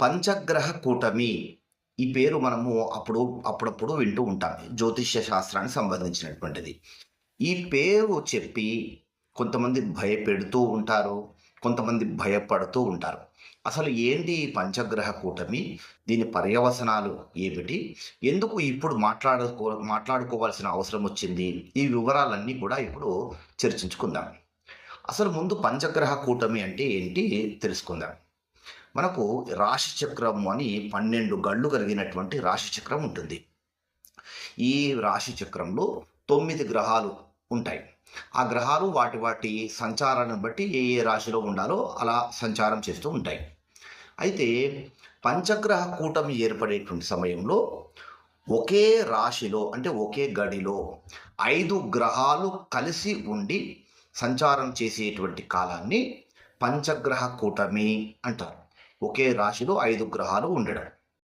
పంచగ్రహ కూటమి ఈ పేరు మనము అప్పుడు అప్పుడప్పుడు వింటూ ఉంటాం. జ్యోతిష్య శాస్త్రానికి సంబంధించినటువంటిది. ఈ పేరు చెప్పి కొంతమంది భయపెడుతూ ఉంటారు కొంతమంది భయపడుతూ ఉంటారు. అసలు ఏంటి ఈ పంచగ్రహ కూటమి? దీని పర్యవసనాలు ఏమిటి? ఎందుకు ఇప్పుడు మాట్లాడుకో మాట్లాడుకోవాల్సిన అవసరం వచ్చింది? ఈ వివరాలన్నీ కూడా ఇప్పుడు చర్చించుకుందాం. అసలు ముందు పంచగ్రహ కూటమి అంటే ఏంటి? తెలుసుకుందాం. మనకు రాశి చక్రము అని పన్నెండు గళ్ళు కలిగినటువంటి రాశి చక్రం ఉంటుంది. ఈ రాశి చక్రంలో తొమ్మిది గ్రహాలు ఉంటాయి. ఆ గ్రహాలు వాటి వాటి సంచారాన్ని బట్టి ఏ ఏ రాశిలో ఉండాలో అలా సంచారం చేస్తూ ఉంటాయి. అయితే పంచగ్రహ కూటమి ఏర్పడేటువంటి సమయంలో ఒకే రాశిలో అంటే ఒకే గడిలో ఐదు గ్రహాలు కలిసి ఉండి సంచారం చేసేటువంటి కాలాన్ని పంచగ్రహ కూటమి అంటారు. ఒకే రాశిలో ఐదు గ్రహాలు ఉండడం.